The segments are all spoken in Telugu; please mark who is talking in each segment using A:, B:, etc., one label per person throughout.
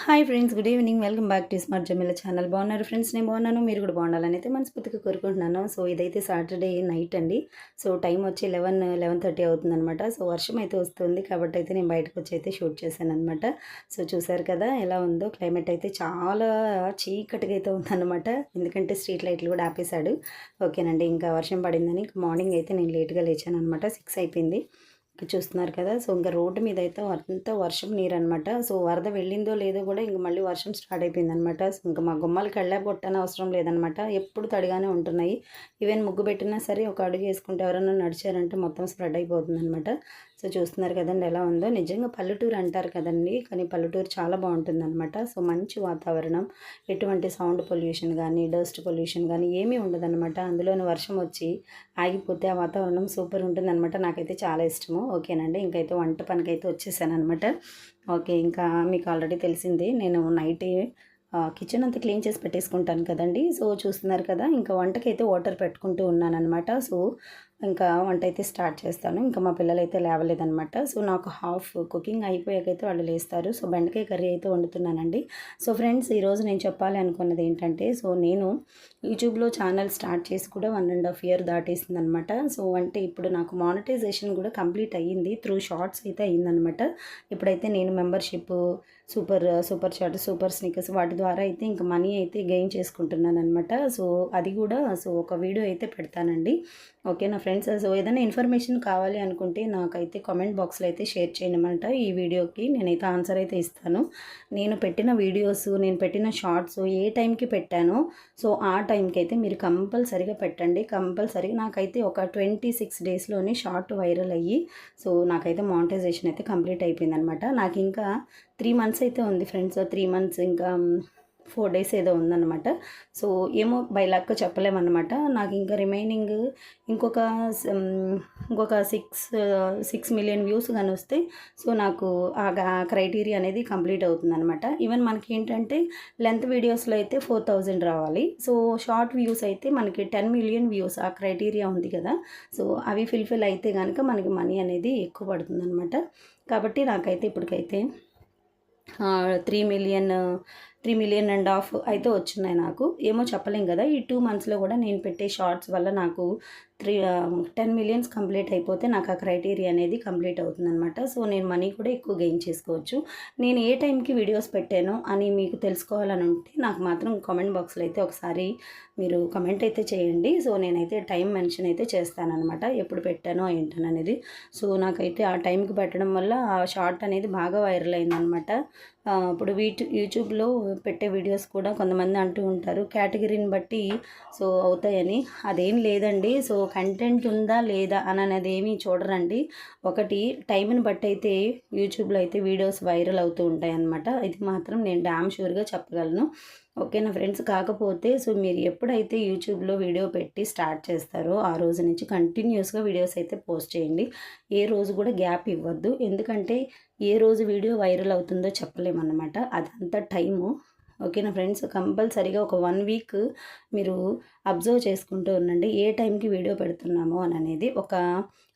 A: Hi friends good evening. Welcome back to smart Jamila channel. బాగున్నారు ఫ్రెండ్స్? నేను బాగున్నాను. మీరు కూడా బాగుండాలని అయితే మనస్ఫూర్తిగా కోరుకుంటున్నాను. సో ఇదైతే సాటర్డే నైట్ అండి. సో టైం వచ్చి లెవెన్ లెవెన్ థర్టీ అవుతుంది అనమాట సో వర్షం అయితే వస్తుంది కాబట్టి అయితే నేను బయటకు వచ్చి అయితే షూట్ చేశాను అనమాట సో చూసారు కదా ఎలా ఉందో? క్లైమేట్ అయితే చాలా చీకటిగా అయితే ఉందన్నమాట. ఎందుకంటే స్ట్రీట్ లైట్లు కూడా ఆపేశాడు. ఓకేనండి ఇంకా వర్షం పడిందని మార్నింగ్ అయితే నేను లేట్గా లేచాను అనమాట సిక్స్ అయిపోయింది. చూస్తున్నారు కదా. సో ఇంకా రోడ్డు మీద అయితే అంతా వర్షం నీరు అనమాట సో వరద వెళ్ళిందో లేదో కూడా ఇంక మళ్ళీ వర్షం స్టార్ట్ అయిపోయింది అనమాట సో ఇంకా మా గుమ్మాలకి వెళ్ళా కొట్టని అవసరం లేదనమాట ఎప్పుడు తడిగానే ఉంటున్నాయి. ఈవెన్ ముగ్గు పెట్టినా సరే ఒక అడుగు వేసుకుంటే ఎవరైనా నడిచారంటే మొత్తం స్ప్రెడ్ అయిపోతుంది అనమాట సో చూస్తున్నారు కదండి ఎలా ఉందో. నిజంగా పల్లెటూరు అంటారు కదండి. కానీ పల్లెటూరు చాలా బాగుంటుందన్నమాట. సో మంచి వాతావరణం ఎటువంటి సౌండ్ పొల్యూషన్ కానీ డస్ట్ పొల్యూషన్ కానీ ఏమీ ఉండదన్నమాట. అందులోని వర్షం వచ్చి ఆగిపోతే ఆ వాతావరణం సూపర్ ఉంటుందన్నమాట. నాకైతే చాలా ఇష్టము. ఓకేనండి. ఇంకైతే వంట పనికైతే వచ్చేసాను అనమాట ఓకే ఇంకా మీకు ఆల్రెడీ తెలిసింది. నేను నైట్ కిచెన్ అంతా క్లీన్ చేసి పెట్టేసుకుంటాను కదండి. సో చూస్తున్నారు కదా ఇంకా వంటకైతే వాటర్ పెట్టుకుంటూ ఉన్నాను అనమాట సో ఇంకా వంట అయితే స్టార్ట్ చేస్తాను. ఇంకా మా పిల్లలు అయితే లేవలేదనమాట సో నాకు హాఫ్ కుకింగ్ అయిపోయాకైతే వాళ్ళు లేస్తారు. సో బెండకాయ కర్రీ అయితే వండుతున్నానండి. సో ఫ్రెండ్స్ ఈరోజు నేను చెప్పాలి అనుకున్నది ఏంటంటే సో నేను యూట్యూబ్లో ఛానల్ స్టార్ట్ చేసి కూడా వన్ అండ్ హాఫ్ ఇయర్ దాటేసింది అనమాట సో అంటే ఇప్పుడు నాకు మానిటైజేషన్ కూడా కంప్లీట్ అయ్యింది. త్రూ షార్ట్స్ అయితే అయ్యిందనమాట ఇప్పుడైతే నేను membership super super short super stickers వాటి ద్వారా అయితే ఇంకా మనీ అయితే గెయిన్ చేసుకుంటున్నాను అనమాట సో అది కూడా సో ఒక వీడియో అయితే పెడతానండి. ఓకే నా ఫ్రెండ్స్? సో ఏదైనా ఇన్ఫర్మేషన్ కావాలి అనుకుంటే నాకైతే కామెంట్ బాక్స్లో అయితే షేర్ చేయనమాట. ఈ వీడియోకి నేనైతే ఆన్సర్ అయితే ఇస్తాను. నేను పెట్టిన వీడియోస్ నేను పెట్టిన షార్ట్స్ ఏ టైంకి పెట్టానో సో ఆ టైంకి అయితే మీరు కంపల్సరిగా పెట్టండి. కంపల్సరీగా నాకైతే ఒక ట్వంటీ సిక్స్ డేస్లోనే షార్ట్ వైరల్ అయ్యి సో నాకైతే మానిటైజేషన్ అయితే కంప్లీట్ అయిపోయింది అనమాట నాకు ఇంకా త్రీ మంత్స్ అయితే ఉంది ఫ్రెండ్స్. త్రీ మంత్స్ ఇంకా ఫోర్ డేస్ ఏదో ఉందన్నమాట. సో ఏమో బై లక్ చెప్పలేమన్నమాట. నాకు ఇంకా రిమైనింగ్ ఇంకొక ఇంకొక సిక్స్ సిక్స్ మిలియన్ వ్యూస్ కానీ వస్తే సో నాకు ఆ క్రైటీరియా అనేది కంప్లీట్ అవుతుంది అనమాట ఈవెన్ మనకి ఏంటంటే లెంత్ వీడియోస్లో అయితే ఫోర్ థౌజండ్ రావాలి. సో షార్ట్ వ్యూస్ అయితే మనకి టెన్ మిలియన్ వ్యూస్ ఆ క్రైటీరియా ఉంది కదా. సో అవి ఫిల్ఫిల్ అయితే కనుక మనకి మనీ అనేది ఎక్కువ పడుతుంది అనమాట కాబట్టి నాకైతే ఇప్పటికైతే three million three million and half అయితే వచ్చినాయి నాకు. ఏమో చెప్పలేం కదా ఈ టూ మంత్స్లో కూడా నేను పెట్టే షార్ట్స్ వల్ల నాకు త్రీ టెన్ మిలియన్స్ కంప్లీట్ అయిపోతే నాకు ఆ క్రైటీరియా అనేది కంప్లీట్ అవుతుందన్నమాట. సో నేను మనీ కూడా ఎక్కువ గెయిన్ చేసుకోవచ్చు. నేను ఏ టైంకి వీడియోస్ పెట్టానో అని మీకు తెలుసుకోవాలని ఉంటే నాకు మాత్రం కామెంట్ బాక్స్లో అయితే ఒకసారి మీరు కమెంట్ అయితే చేయండి. సో నేనైతే టైం మెన్షన్ అయితే చేస్తానన్నమాట. ఎప్పుడు పెట్టానో ఏంటననేది సో నాకైతే ఆ టైంకి పెట్టడం వల్ల ఆ షార్ట్ అనేది బాగా వైరల్ అయిందనమాట ఇప్పుడు వీటి యూట్యూబ్లో పెట్టే వీడియోస్ కూడా కొంతమంది అంటూ ఉంటారు కేటగిరీని బట్టి సో అవుతాయని. అదేం లేదండి. సో కంటెంట్ ఉందా లేదా అని అనేది ఏమీ చూడరండి. ఒకటి టైంని బట్టి అయితే యూట్యూబ్లో అయితే వీడియోస్ వైరల్ అవుతూ ఉంటాయి అన్నమాట ఇది మాత్రం నేను డామ్ షూర్గా చెప్పగలను. ఓకేనా ఫ్రెండ్స్ కాకపోతే సో మీరు ఎప్పుడైతే యూట్యూబ్లో వీడియో పెట్టి స్టార్ట్ చేస్తారో ఆ రోజు నుంచి కంటిన్యూస్గా వీడియోస్ అయితే పోస్ట్ చేయండి. ఏ రోజు కూడా గ్యాప్ ఇవ్వద్దు. ఎందుకంటే ఏ రోజు వీడియో వైరల్ అవుతుందో చెప్పలేమన్నమాట. అదంతా టైము ఓకేనా ఫ్రెండ్స్? కంపల్సరీగా ఒక వన్ వీక్ మీరు అబ్జర్వ్ చేసుకుంటూ ఉండండి. ఏ టైంకి వీడియో పెడుతున్నామో అని అనేది ఒక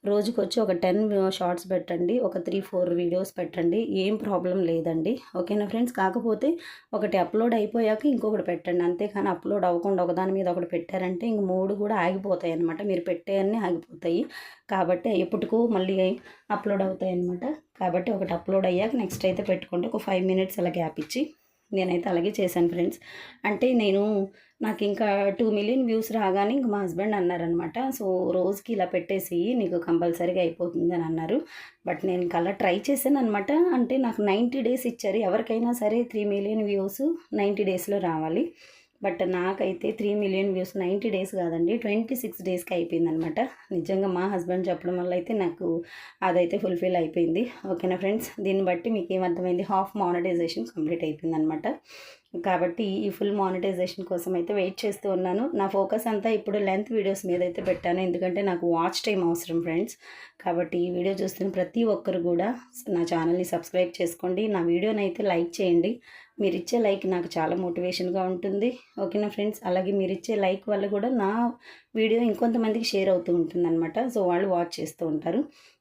A: రోజుకి వచ్చి ఒక టెన్ షార్ట్స్ పెట్టండి. ఒక త్రీ ఫోర్ వీడియోస్ పెట్టండి. ఏం ప్రాబ్లం లేదండి. ఓకేనా ఫ్రెండ్స్? కాకపోతే ఒకటి అప్లోడ్ అయిపోయాక ఇంకొకటి పెట్టండి. అంతేకాని అప్లోడ్ అవ్వకుండా ఒకదాని మీద ఒకటి పెట్టారంటే ఇంక మూడు కూడా ఆగిపోతాయి అనమాట మీరు పెట్టేయన్నీ ఆగిపోతాయి. కాబట్టి ఎప్పటికో మళ్ళీ అప్లోడ్ అవుతాయి అనమాట కాబట్టి ఒకటి అప్లోడ్ అయ్యాక నెక్స్ట్ అయితే పెట్టుకుంటే ఒక ఫైవ్ మినిట్స్ అలా గ్యాప్ ఇచ్చి నేనైతే అలాగే చేశాను ఫ్రెండ్స్. అంటే నేను నాకు ఇంకా టూ మిలియన్ వ్యూస్ రాగానే ఇంక మా హస్బెండ్ అన్నారనమాట సో రోజుకి ఇలా పెట్టేసి నీకు కంపల్సరీగా అయిపోతుంది అని అన్నారు. బట్ నేను ఇంకా అలా ట్రై చేశాను అనమాట అంటే నాకు నైంటీ డేస్ ఇచ్చారు. ఎవరికైనా సరే త్రీ మిలియన్ వ్యూస్ నైంటీ డేస్లో రావాలి. బట్ నాకైతే three million views ninety days కాదండి ట్వంటీ సిక్స్ డేస్కి అయిపోయింది అనమాట నిజంగా మా హస్బెండ్ చెప్పడం వల్ల అయితే నాకు అదైతే ఫుల్ఫిల్ అయిపోయింది. ఓకేనా ఫ్రెండ్స్? దీన్ని బట్టి మీకు ఏమర్థమైంది? హాఫ్ మానిటైజేషన్ కంప్లీట్ అయిపోయింది అనమాట కాబట్టి ఈ ఫుల్ మానిటైజేషన్ కోసం అయితే వెయిట్ చేస్తూ ఉన్నాను. నా ఫోకస్ అంతా ఇప్పుడు లెంత్ వీడియోస్ మీద అయితే పెట్టాను. ఎందుకంటే నాకు వాచ్ టైం అవసరం ఫ్రెండ్స్. కాబట్టి ఈ వీడియో చూస్తున్న ప్రతి ఒక్కరు కూడా నా ఛానల్ని సబ్స్క్రైబ్ చేసుకోండి. నా వీడియోని అయితే లైక్ చేయండి. మీరు ఇచ్చే లైక్ నాకు చాలా మోటివేషన్గా ఉంటుంది. ఓకేనా ఫ్రెండ్స్? అలాగే మీరు ఇచ్చే లైక్ వల్ల కూడా నా వీడియో ఇంకొంతమందికి షేర్ అవుతూ ఉంటుంది అనమాట సో వాళ్ళు వాచ్ చేస్తూ ఉంటారు.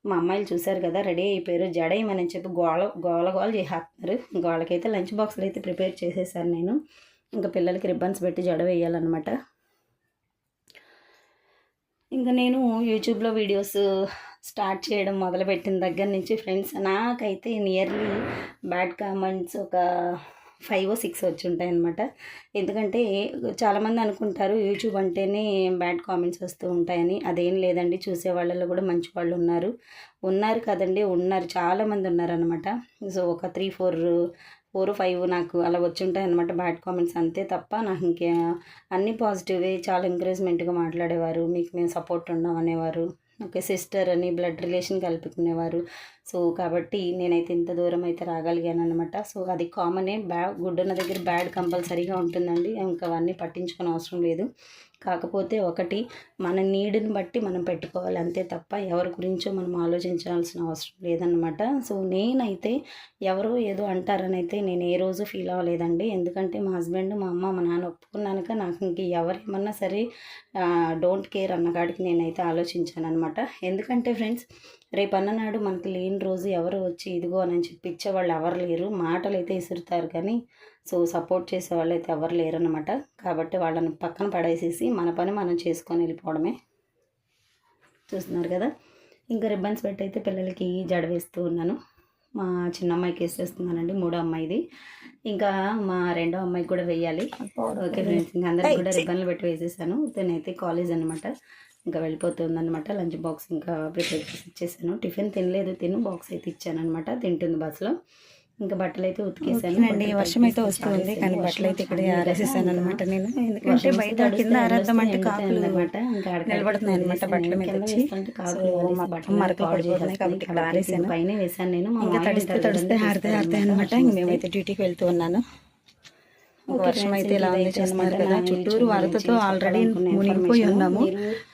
A: మా అమ్మాయిలు చూశారు కదా రెడీ అయిపోయారు. జడేయమని చెప్పి గోళ గోల గోల చేసేస్తున్నారు. గోళకైతే లంచ్ బాక్స్లు అయితే ప్రిపేర్ చేసేసాను నేను. ఇంకా పిల్లలకి రిబ్బన్స్ పెట్టి జడ వేయాలన్నమాట. ఇంకా నేను యూట్యూబ్లో వీడియోస్ స్టార్ట్ చేయడం మొదలుపెట్టిన దగ్గర నుంచి ఫ్రెండ్స్ నాకైతే నియర్లీ బ్యాడ్ కామెంట్స్ ఒక ఫైవ్ సిక్స్ వచ్చి ఉంటాయి అనమాట ఎందుకంటే చాలామంది అనుకుంటారు యూట్యూబ్ అంటేనే బ్యాడ్ కామెంట్స్ వస్తూ ఉంటాయని. అదేం లేదండి చూసే వాళ్ళలో కూడా మంచి వాళ్ళు ఉన్నారు. ఉన్నారు కదండి ఉన్నారు. చాలామంది ఉన్నారనమాట సో ఒక త్రీ ఫోర్ ఫోర్ ఫైవ్ నాకు అలా వచ్చి ఉంటాయి అనమాట బ్యాడ్ కామెంట్స్. అంతే తప్ప నాకు ఇంకే అన్ని పాజిటివే చాలా ఎంకరేజ్మెంట్గా మాట్లాడేవారు. మీకు మేము సపోర్ట్ ఉన్నాం అనేవారు ఓకే సిస్టర్ అని బ్లడ్ రిలేషన్ కలుపుకునేవారు. సో కాబట్టి నేనైతే ఇంత దూరం అయితే రాగలిగాను అనమాట సో అది కామనే బ్యా గుడ్డున్న దగ్గర బ్యాడ్ కంపల్సరీగా ఉంటుందండి. ఇంకా అవన్నీ పట్టించుకునే అవసరం లేదు. కాకపోతే ఒకటి మన నీడుని బట్టి మనం పెట్టుకోవాలి. అంతే తప్ప ఎవరి గురించో మనం ఆలోచించాల్సిన అవసరం లేదనమాట సో నేనైతే ఎవరో ఏదో అంటారని అయితే నేను ఏ రోజు ఫీల్ అవ్వలేదండి. ఎందుకంటే మా హస్బెండ్ మా అమ్మ మా నాన్న ఒప్పుకున్నాక నాకు ఇంక ఎవరేమన్నా సరే డోంట్ కేర్ అన్నగాడికి నేనైతే ఆలోచించాను అనమాట ఎందుకంటే ఫ్రెండ్స్ రేపు అన్ననాడు మనకి లేని రోజు ఎవరు వచ్చి ఇదిగో అని చెప్పి ఇచ్చేవాళ్ళు ఎవరు లేరు. మాటలు అయితే ఇసురుతారు కానీ సో సపోర్ట్ చేసే వాళ్ళు అయితే ఎవరు లేరనమాట కాబట్టి వాళ్ళని పక్కన పడేసేసి మన పని మనం చేసుకొని వెళ్ళిపోవడమే. చూస్తున్నారు కదా? ఇంకా రిబ్బన్స్ పెట్టి అయితే పిల్లలకి జడ వేస్తూ ఉన్నాను. మా చిన్న అమ్మాయికి వేసేస్తున్నానండి మూడో అమ్మాయిది. ఇంకా మా రెండో అమ్మాయికి కూడా వేయాలి. ఓకే ఫ్రెండ్స్ ఇంకా అందరికి కూడా రిబ్బన్లు పెట్టి వేసేసాను. తనైతే కాలేజ్ అనమాట ఇంకా వెళ్ళిపోతుంది అనమాట లంచ్ బాక్స్ ఇంకా ప్రిపేర్ చేసి ఇచ్చేసాను. టిఫిన్ తినలేదు. తిను బాక్స్ అయితే ఇచ్చాను అనమాట తింటుంది బస్సులో. ఇంకా బట్టలు అయితే ఉతికేసాను
B: అండి వర్షం అయితే వస్తుంది. కానీ బట్టలు అయితే ఇక్కడ ఆరేసేసాను అనమాట నేను. ఎందుకంటే బయట కింద ఆరేద్దాం అంటే కాకులు
A: అనమాట ఇంకా
B: నిలబడుతున్నాయి అనమాట బట్టల మీద వచ్చి. మరకలు
A: పాడు
B: పడిపోతున్నాయి కాబట్టి ఇక్కడ. ఆరేసాను.
A: పైన వేసాను నేను.
B: ఇంకా తడిస్తే తడిస్తే హారితే హారితే అనమాట
A: అన్నమాట.
B: మేమైతే డ్యూటీకి వెళ్తూ ఉన్నాను. ఇంకా వర్షం అయితే ఇలా ఉంది చూస్తున్నారు కదా. చుట్టూరు వరదతో ఆల్రెడీ మునిగిపోయి ఉన్నాము.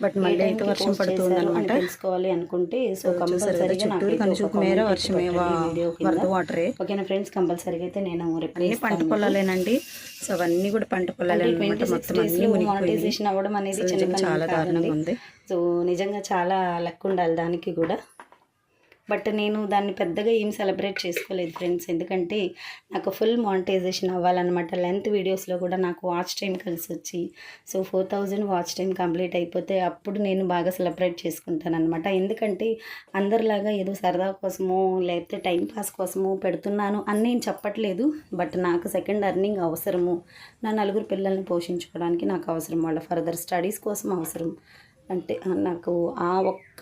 B: బట్ మళ్ళీ అయితే వర్షం పడుతుంది అనమాట
A: తెలుసుకోవాలి అనుకుంటే సో కంపల్సరీగా
B: చుట్టూరు కనుచూపు మేర వర్షమే. వరద వాటరే.
A: ఓకేనా ఫ్రెండ్స్ కంపల్సరీగా అయితే నేను
B: అన్ని పంట పొలాలేనండి. సో అవన్నీ కూడా పంట పొలాలే అనమాట మొత్తం అన్ని మునిగిపోయి
A: అవ్వడం అనేది
B: చాలా. దారుణంగా ఉంది.
A: సో నిజంగా చాలా లక్ ఉండాలి దానికి కూడా. బట్ నేను దాన్ని పెద్దగా ఏం సెలబ్రేట్ చేసుకోలేదు ఫ్రెండ్స్. ఎందుకంటే నాకు ఫుల్ మానిటైజేషన్ అవ్వాలన్నమాట. లెంత్ వీడియోస్లో కూడా నాకు వాచ్ టైం కలిసి వచ్చి so four thousand watch time complete అయిపోతే అప్పుడు నేను బాగా సెలబ్రేట్ చేసుకుంటాను అనమాట ఎందుకంటే అందరిలాగా ఏదో సరదా కోసమో లేకపోతే టైం పాస్ కోసమో పెడుతున్నాను అని నేను చెప్పట్లేదు. బట్ నాకు సెకండ్ అర్నింగ్ అవసరము. నా నలుగురు పిల్లల్ని పోషించుకోవడానికి నాకు అవసరం. వాళ్ళ ఫర్దర్ స్టడీస్ కోసం అవసరం. అంటే నాకు ఆ ఒక్క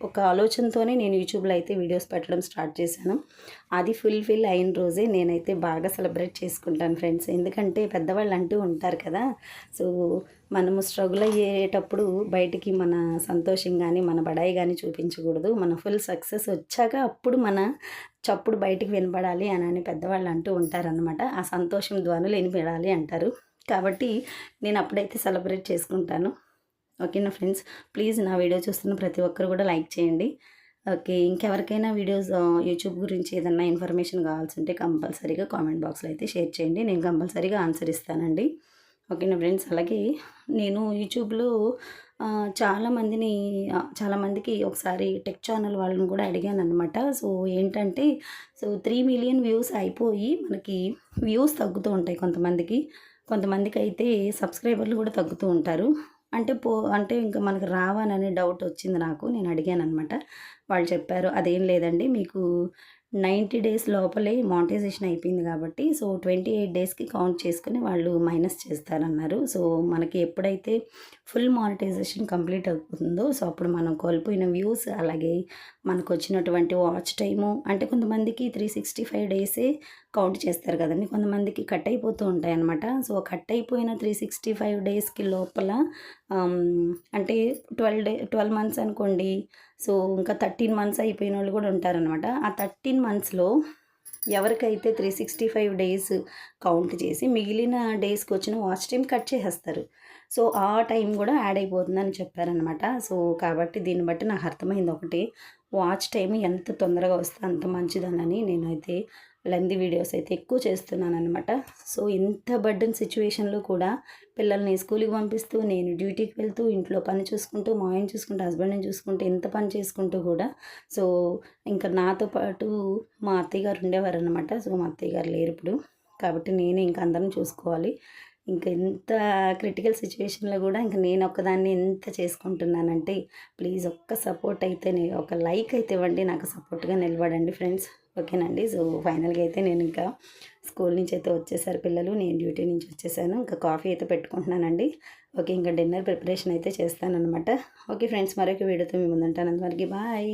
A: ఒక ఆలోచనతోనే నేను యూట్యూబ్లో అయితే వీడియోస్ పెట్టడం స్టార్ట్ చేశాను. అది ఫుల్ఫిల్ అయిన రోజే నేనైతే బాగా సెలబ్రేట్ చేసుకుంటాను ఫ్రెండ్స్. ఎందుకంటే పెద్దవాళ్ళు అంటూ ఉంటారు కదా సో మనము స్ట్రగుల్ అయ్యేటప్పుడు బయటికి మన సంతోషం కానీ మన బడాయి కానీ చూపించకూడదు. మన ఫుల్ సక్సెస్ వచ్చాక అప్పుడు మన చప్పుడు బయటికి వినపడాలి అని అని పెద్దవాళ్ళు అంటూ ఉంటారనమాట ఆ సంతోషం ధ్వనులు వినపడాలి అంటారు. కాబట్టి నేను అప్పుడైతే సెలబ్రేట్ చేసుకుంటాను. ఓకేనా ఫ్రెండ్స్? ప్లీజ్ నా వీడియో చూస్తున్న ప్రతి ఒక్కరు కూడా లైక్ చేయండి. ఓకే ఇంకెవరికైనా వీడియోస్ యూట్యూబ్ గురించి ఏదన్నా ఇన్ఫర్మేషన్ కావాల్సి ఉంటే కంపల్సరీగా కామెంట్ బాక్స్లో అయితే షేర్ చేయండి. నేను కంపల్సరీగా ఆన్సర్ ఇస్తానండి. ఓకేనా ఫ్రెండ్స్? అలాగే నేను యూట్యూబ్లో చాలామందిని చాలామందికి ఒకసారి టెక్ ఛానల్ వాళ్ళని కూడా అడిగాను అనమాట సో ఏంటంటే సో త్రీ మిలియన్ వ్యూస్ అయిపోయి మనకి వ్యూస్ తగ్గుతూ ఉంటాయి కొంతమందికి. కొంతమందికి అయితే సబ్స్క్రైబర్లు కూడా తగ్గుతూ ఉంటారు. అంటే పో అంటే ఇంకా మనకు రావాననే డౌట్ వచ్చింది నాకు నేను అడిగాను అనమాట వాళ్ళు చెప్పారు అదేం లేదండి మీకు నైంటీ డేస్ లోపలే మానిటైజేషన్ అయిపోయింది కాబట్టి సో ట్వంటీ ఎయిట్ డేస్కి కౌంట్ చేసుకుని వాళ్ళు మైనస్ చేస్తారన్నారు. సో మనకి ఎప్పుడైతే ఫుల్ మానిటైజేషన్ కంప్లీట్ అవుతుందో సో అప్పుడు మనం కోల్పోయిన వ్యూస్ అలాగే మనకు వచ్చినటువంటి వాచ్ టైము అంటే కొంతమందికి త్రీ సిక్స్టీ ఫైవ్ డేసే కౌంట్ చేస్తారు కదండి. కొంతమందికి కట్ అయిపోతూ ఉంటాయి అన్నమాట. సో కట్ అయిపోయిన త్రీ సిక్స్టీ ఫైవ్ డేస్కి లోపల అంటే ట్వెల్వ్ డే ట్వెల్వ్ మంత్స్ అనుకోండి సో ఇంకా థర్టీన్ మంత్స్ అయిపోయిన వాళ్ళు కూడా ఉంటారనమాట ఆ థర్టీన్ మంత్స్లో ఎవరికైతే three sixty five days count చేసి మిగిలిన డేస్కి వచ్చిన వాచ్ టైం కట్ చేసేస్తారు. సో ఆ టైం కూడా యాడ్ అయిపోతుందని చెప్పారనమాట సో కాబట్టి దీన్ని బట్టి నాకు అర్థమైంది ఒకటి. వాచ్ టైం ఎంత తొందరగా వస్తే అంత మంచిదనని నేనైతే లెంది వీడియోస్ అయితే ఎక్కువ చేస్తున్నాను అనమాట సో ఇంత బర్డన్ సిచ్యువేషన్లో కూడా పిల్లల్ని స్కూల్కి పంపిస్తూ నేను డ్యూటీకి వెళ్తూ ఇంట్లో పని చూసుకుంటూ మా ఆయన చూసుకుంటూ హస్బెండ్ని చూసుకుంటూ ఎంత పని చేసుకుంటూ కూడా సో ఇంకా నాతో పాటు మా అత్తయ్య గారు ఉండేవారు అనమాట సో మా అత్తయ్య గారు లేరు ఇప్పుడు. కాబట్టి నేనే ఇంకా అందరం చూసుకోవాలి. ఇంకా ఎంత క్రిటికల్ సిచ్యువేషన్లో కూడా ఇంకా నేను ఒక్కదాన్ని ఎంత చేసుకుంటున్నానంటే ప్లీజ్ ఒక్క సపోర్ట్ అయితే ఒక లైక్ అయితే ఇవ్వండి నాకు సపోర్ట్గా నిలబడండి ఫ్రెండ్స్. ఓకేనండి. సో ఫైనల్గా అయితే నేను ఇంకా స్కూల్ నుంచి అయితే వచ్చేసారు పిల్లలు. నేను డ్యూటీ నుంచి వచ్చేసాను. ఇంకా కాఫీ అయితే పెట్టుకుంటున్నానండి. ఓకే ఇంకా డిన్నర్ ప్రిపరేషన్ అయితే చేస్తానన్నమాట. ఓకే ఫ్రెండ్స్ మరొక వీడియోతో మీ ముందుంటాను. అంతవరకు బాయ్.